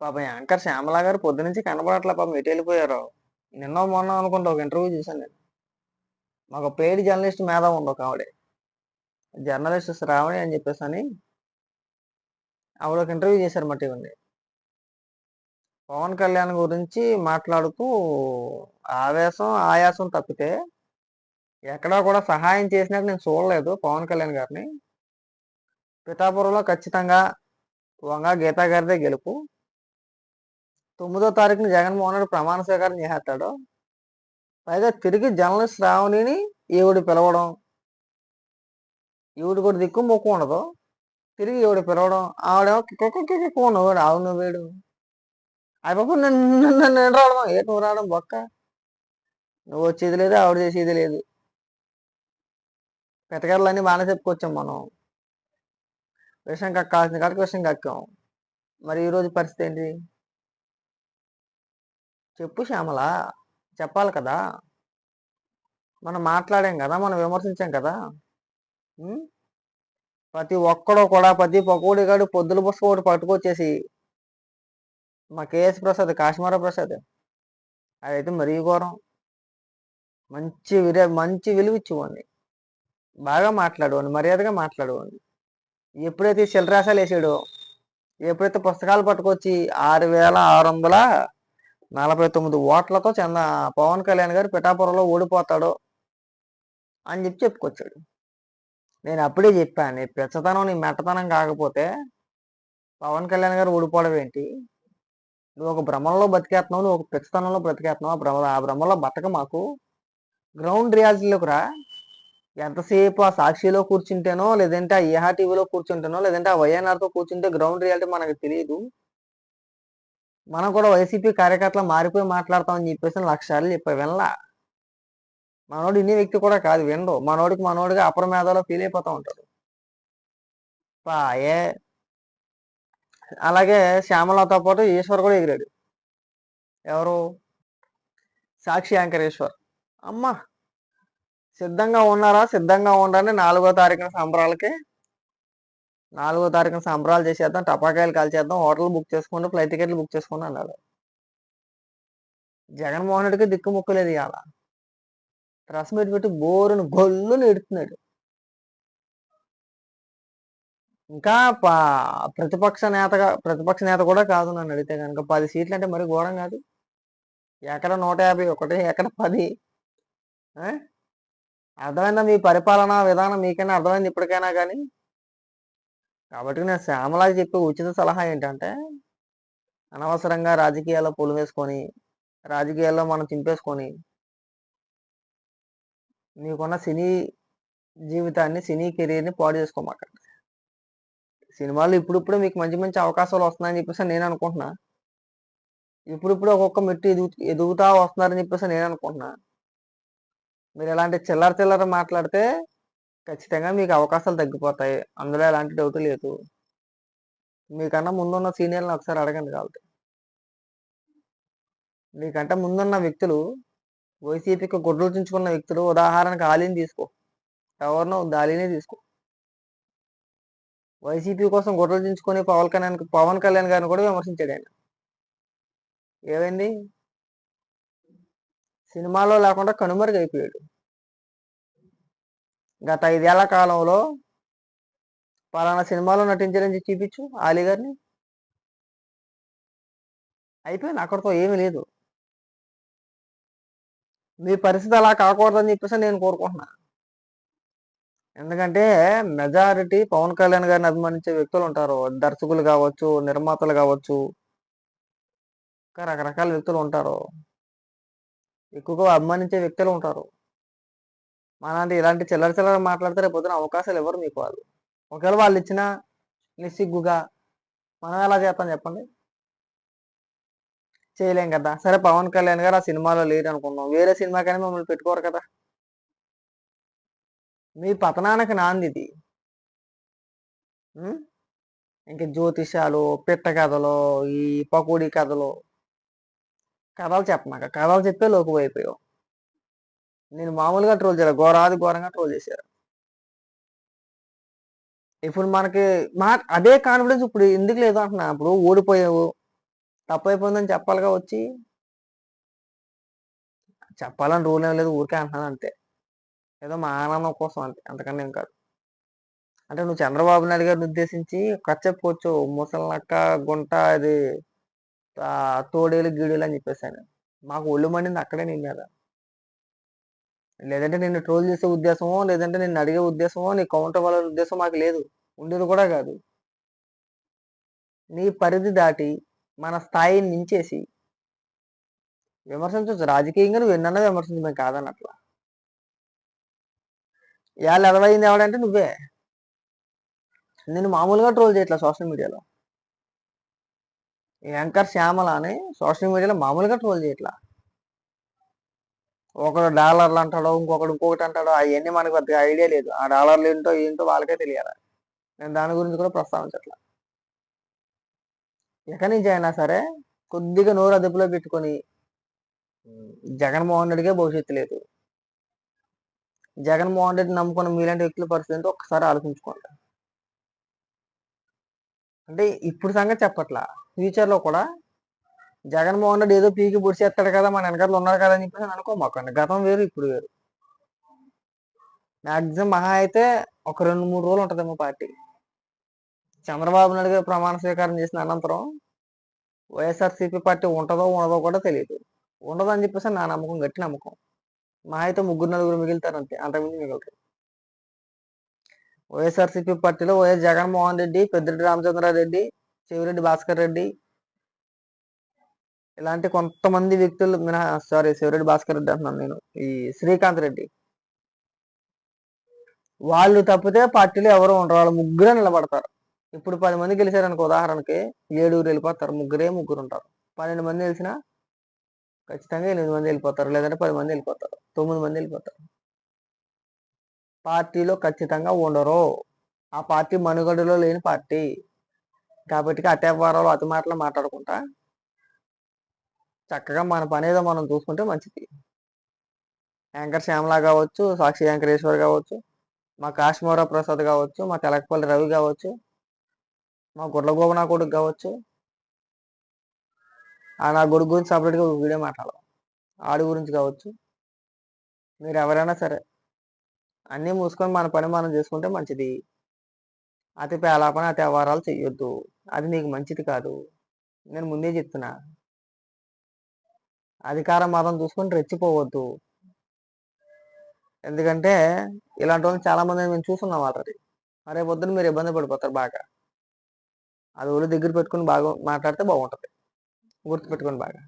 పాప యాంకర్ శ్యామల గారు పొద్దునుంచి కనబడట్లే పాపం ఎటు వెళ్ళిపోయారు. నిన్న మొన్న అనుకుంటా ఒక ఇంటర్వ్యూ చూశాను నేను. మాకు పెయిడ్ జర్నలిస్ట్ మీద ఉంది ఒక ఆవిడ. జర్నలిస్ట్ శ్రావణి అని చెప్పేసి అని ఆవిడ ఒక ఇంటర్వ్యూ చేశారు మట్టి ఇవన్నీ పవన్ కళ్యాణ్ గురించి మాట్లాడుతూ ఆవేశం ఆయాసం తప్పితే ఎక్కడా కూడా సహాయం చేసినట్టు నేను చూడలేదు పవన్ కళ్యాణ్ గారిని. పిఠాపురంలో ఖచ్చితంగా వంగ గీతా గారిదే గెలుపు. తొమ్మిదో తారీఖున జగన్మోహన్ రెడ్డి ప్రమాణ స్వీకారం చేసేస్తాడు. పైగా తిరిగి జర్నలిస్ట్ రావణిని ఈవిడ పిలవడం ఈవిడ కూడా దిక్కు మొక్కు ఉండదు. తిరిగి ఈవిడ పిలవడం ఆవిడేమో కిక్కును వీడు అవును వేడు. అయిపోయి నన్ను నన్ను నేను రావడం ఏ నువ్వు రావడం బొక్క? నువ్వు వచ్చేది లేదు ఆవిడ చేసేది లేదు. పెట్టగలలు అన్నీ బాగానే చెప్పుకొచ్చాం మనం. విషయం కక్కాల్సిన కాడికి విషయం కక్కాం. మరి ఈరోజు పరిస్థితి ఏంటి? చెప్పు శ్యామల చెప్పాలి కదా? మనం మాట్లాడాం కదా మనం విమర్శించాం కదా? ప్రతి ఒక్కడో కూడా ప్రతి పకోడి గాడు పొద్దుల బుస్స ఒకటి పట్టుకొచ్చేసి మా కేఎస్ ప్రసాద్ కాశ్మీర ప్రసాద్ అదైతే మరీ ఘోరం. మంచి విర మంచి విలువ ఇచ్చేవాడిని. బాగా మాట్లాడేవాడిని మర్యాదగా మాట్లాడేవాడిని. ఎప్పుడైతే శిలరాశాలు వేసాడో ఎప్పుడైతే పుస్తకాలు పట్టుకొచ్చి ఆరు వేల ఆరు వందల నలభై తొమ్మిది ఓట్లతో చంద పవన్ కళ్యాణ్ గారు పిఠాపురంలో ఓడిపోతాడు అని చెప్పి చెప్పుకొచ్చాడు. నేను అప్పుడే చెప్పాను నీ పెచ్చతనం నీ మెట్టతనం కాకపోతే పవన్ కళ్యాణ్ గారు ఓడిపోవడం ఏంటి? నువ్వు ఒక భ్రమంలో బతికేస్తున్నావు నువ్వు ఒక పెచ్చతనంలో బ్రతికేస్తున్నావు ఆ భ్రమ ఆ భ్రమంలో బతక మాకు. గ్రౌండ్ రియాలిటీలోకి రా. ఎంతసేపు ఆ సాక్షిలో కూర్చుంటేనో లేదంటే ఆ ఏహా టీవీలో కూర్చుంటేనో లేదంటే ఆ వైఎన్ఆర్తో కూర్చుంటే గ్రౌండ్ రియాలిటీ మనకు తెలియదు. మనం కూడా వైసీపీ కార్యకర్తలు మారిపోయి మాట్లాడతామని చెప్పేసి లక్ష్యాలు సార్లు వినలా? మనోడు ఇన్ని వ్యక్తి కూడా కాదు వినడు. మనోడికి మనోడిగా మేధలో ఫీల్ అయిపోతా ఉంటాడు. పాయే అలాగే శ్యామలతో పాటు ఈశ్వర్ కూడా ఎగిరాడు. ఎవరు? సాక్షి యాంకరేశ్వర్. అమ్మా! సిద్ధంగా ఉన్నారా? సిద్ధంగా ఉండని నాలుగో తారీఖున సంబరాలకి. నాలుగో తారీఖున సంబరాలు చేసేద్దాం టపాకాయలు కాల్చేద్దాం హోటల్ బుక్ చేసుకోండి ఫ్లైట్ టికెట్లు బుక్ చేసుకోండి అన్నాడు. జగన్మోహన్ రెడ్డికి దిక్కు ముక్కలేదు ఇవాళ. ప్రెస్ మీట్ పెట్టి బోరును గొల్లు ఎడుతున్నాడు ఇంకా ప్రతిపక్ష నేతగా ప్రతిపక్ష నేత కూడా కాదు నన్ను అడిగితే కనుక పది సీట్లు అంటే మరి ఘోరం కాదు. ఎక్కడ నూట యాభై ఒకటి ఎక్కడ పది. అర్థమైందా మీ పరిపాలనా విధానం మీకైనా అర్థమైంది ఇప్పటికైనా కానీ? కాబట్టి నేను శ్యామలాకి చెప్పే ఉచిత సలహా ఏంటంటే అనవసరంగా రాజకీయాల్లో పొలు వేసుకొని రాజకీయాల్లో మనం చింపేసుకొని నీకున్న సినీ జీవితాన్ని సినీ కెరీర్ని పాడు చేసుకోమాకండి సినిమాలు ఇప్పుడిప్పుడు మీకు మంచి మంచి అవకాశాలు వస్తున్నాయని చెప్పేసి నేను అనుకుంటున్నా. ఇప్పుడిప్పుడు ఒక్కొక్క మెట్టు ఎదుగు ఎదుగుతా వస్తున్నారని చెప్పేసి నేను అనుకుంటున్నా. మీరు ఎలాంటి చిల్లర చిల్లర మాట్లాడితే ఖచ్చితంగా మీకు అవకాశాలు తగ్గిపోతాయి. అందులో ఎలాంటి డౌట్ లేదు. మీకన్నా ముందున్న సీనియర్ని ఒకసారి అడగండి కాబట్టి. మీకంటే ముందున్న వ్యక్తులు వైసీపీకి గుడ్లు చించుకున్న వ్యక్తులు ఉదాహరణకు ఆలీని తీసుకో. ఎవరినో దాలినే తీసుకో. వైసీపీ కోసం గుడ్లు చించుకొని పవన్ కళ్యాణ్ పవన్ కళ్యాణ్ గారిని కూడా విమర్శించాడు ఆయన. ఏమైంది? సినిమాలో లేకుండా కనుమరుగైపోయాడు. గత ఐదేళ్ళ కాలంలో పలానా సినిమాలో నటించారని చూపించు ఆలీ గారిని. అయిపోయింది అక్కడితో ఏమీ లేదు. మీ పరిస్థితి అలా కాకూడదని చెప్పేసి నేను కోరుకుంటున్నా. ఎందుకంటే మెజారిటీ పవన్ కళ్యాణ్ గారిని అభిమానించే వ్యక్తులు ఉంటారు. దర్శకులు కావచ్చు నిర్మాతలు కావచ్చు ఇంకా రకరకాల వ్యక్తులు ఉంటారు. ఎక్కువగా అభిమానించే వ్యక్తులు ఉంటారు. మనంటే ఇలాంటి చిల్లర చిల్లర మాట్లాడితే రేపు పొద్దున అవకాశాలు ఎవరు మీకు వాళ్ళు ఒకవేళ వాళ్ళు ఇచ్చిన నిస్సిగ్గుగా మనం ఎలా చేస్తాం చెప్పండి? చేయలేం కదా. సరే పవన్ కళ్యాణ్ గారు ఆ సినిమాలో లేరు అనుకున్నాం వేరే సినిమాకైనా మిమ్మల్ని పెట్టుకోరు కదా. మీ పతనానికి నాంది ఇది. ఇంక జ్యోతిషాలు పిట్ట కథలు ఈ పకోడీ కథలు. కథలు చెప్పమాక కథలు చెప్పే లోకువైపోయావు. నేను మామూలుగా ట్రోల్ చేయాలి. ఘోరాది ఘోరంగా ట్రోల్ చేశారు ఇప్పుడు మనకి మా అదే కాన్ఫిడెన్స్ ఇప్పుడు ఎందుకు లేదు అంటున్నా. ఇప్పుడు ఓడిపోయావు. తప్పు అయిపోయిందని చెప్పాలిగా వచ్చి. చెప్పాలని రూల్ ఏం లేదు. ఊరికే అంటున్నాను అంతే. ఏదో మా ఆనందం కోసం అంతే. అంతకన్నా ఏం కాదు. అంటే నువ్వు చంద్రబాబు నాయుడు గారిని ఉద్దేశించి ఖర్చు చెప్పుకోవచ్చు ముసలనక్క గుంట అది తోడేలు గీడేలు అని చెప్పేసాను మాకు ఒళ్ళు మండింది అక్కడే నీ మీద. లేదంటే నిన్ను ట్రోల్ చేసే ఉద్దేశమో లేదంటే నిన్ను అడిగే ఉద్దేశమో నీ కౌంటర్ వాళ్ళ ఉద్దేశం మాకు లేదు. ఉండేది కూడా కాదు. నీ పరిధి దాటి మన స్థాయిని మించేసి విమర్శించవచ్చు రాజకీయంగా నువ్వు ఎన్నన్నా విమర్శించు మేము అట్లా ఇవాళ ఎదవైంది ఎవడంటే నువ్వే. నేను మామూలుగా ట్రోల్ చేయట్లా సోషల్ మీడియాలో. యాంకర్ శ్యామల అని సోషల్ మీడియాలో మామూలుగా ట్రోల్ చేయట్లా. ఒకడు డాలర్లు అంటాడు ఇంకొకడు ఇంకొకటి అంటాడు అవన్నీ మనకు పెద్దగా ఐడియా లేదు. ఆ డాలర్లు ఏంటో ఏంటో వాళ్ళకే తెలియాలి? నేను దాని గురించి కూడా ప్రస్తావించట్లా. ఎక్కడి నుంచి అయినా సరే కొద్దిగా నోరు అదుపులో పెట్టుకొని జగన్మోహన్ రెడ్డికే భవిష్యత్తు లేదు. జగన్మోహన్ రెడ్డి నమ్ముకున్న మీలాంటి వ్యక్తుల పరిస్థితి ఏంటో ఒకసారి ఆలోచించుకోండి. అంటే ఇప్పుడు సంగతి చెప్పట్లా. ఫ్యూచర్లో కూడా జగన్మోహన్ రెడ్డి ఏదో పీకి పొడిచేస్తాడు కదా మన వెనకాల ఉన్నాడు కదా అని చెప్పేసి అనుకోమాకండి గతం వేరు ఇప్పుడు వేరు. మాక్సిమం మహా అయితే ఒక రెండు మూడు రోజులు ఉంటుందేమో పార్టీ. చంద్రబాబు నాయుడు గారు ప్రమాణ స్వీకారం చేసిన అనంతరం వైఎస్ఆర్సీపీ పార్టీ ఉంటుందో ఉండదో కూడా తెలియదు. ఉండదు అని చెప్పేసి నా నమ్మకం గట్టి నమ్మకం. మా అయితే ముగ్గురు నలుగురు మిగులుతారు అంతే. అంతకుమించి మిగులుతారు వైఎస్ఆర్సీపీ పార్టీలో వైఎస్ జగన్మోహన్ రెడ్డి పెద్దిరెడ్డి రామచంద్రారెడ్డి చెవిరెడ్డి భాస్కర్ రెడ్డి ఇలాంటి కొంతమంది వ్యక్తులు మినహా సారీ శివరెడ్డి భాస్కర్ రెడ్డి అంటున్నాను నేను ఈ శ్రీకాంత్ రెడ్డి. వాళ్ళు తప్పితే పార్టీలో ఎవరు ఉండరు వాళ్ళు ముగ్గురే నిలబడతారు. ఇప్పుడు పది మంది గెలిచారనుకో ఉదాహరణకి ఏడుగురు వెళ్ళిపోతారు ముగ్గురే ముగ్గురు ఉంటారు. పన్నెండు మంది గెలిచినా ఖచ్చితంగా ఎనిమిది మంది వెళ్ళిపోతారు లేదంటే పది మంది వెళ్ళిపోతారు తొమ్మిది మంది వెళ్ళిపోతారు. పార్టీలో ఖచ్చితంగా ఉండరు. ఆ పార్టీ మనుగడలో లేని పార్టీ. కాబట్టి అత్యవహారాలు అతి మాటలు మాట్లాడుకుంటా చక్కగా మన పని ఏదో మనం చూసుకుంటే మంచిది. యాంకర్ శ్యామలా కావచ్చు సాక్షి యాంకరేశ్వర్ కావచ్చు మా కాశ్మీరా ప్రసాద్ కావచ్చు మా తెలకపల్లి రవి కావచ్చు మా గుడ్ల గోపన కొడుకు కావచ్చు. ఆ నా గుడి గురించి సపరేట్గా వీడియో మాట్లాడాలి ఆడి గురించి కావచ్చు. మీరు ఎవరైనా సరే అన్నీ మూసుకొని మన పని మనం చేసుకుంటే మంచిది. అతి పేలాపన అతి వ్యవహారాలు చెయ్యొద్దు. అది నీకు మంచిది కాదు. నేను ముందే చెప్తున్నా. అధికార మతం చూసుకొని రెచ్చిపోవద్దు. ఎందుకంటే ఇలాంటి వాళ్ళు చాలా మంది మేము చూస్తున్నాం ఆల్రెడీ మరే పొద్దున మీరు ఇబ్బంది పడిపోతారు బాగా. అది ఒళ్ళు దగ్గర పెట్టుకుని బాగా మాట్లాడితే బాగుంటుంది. గుర్తుపెట్టుకోండి బాగా.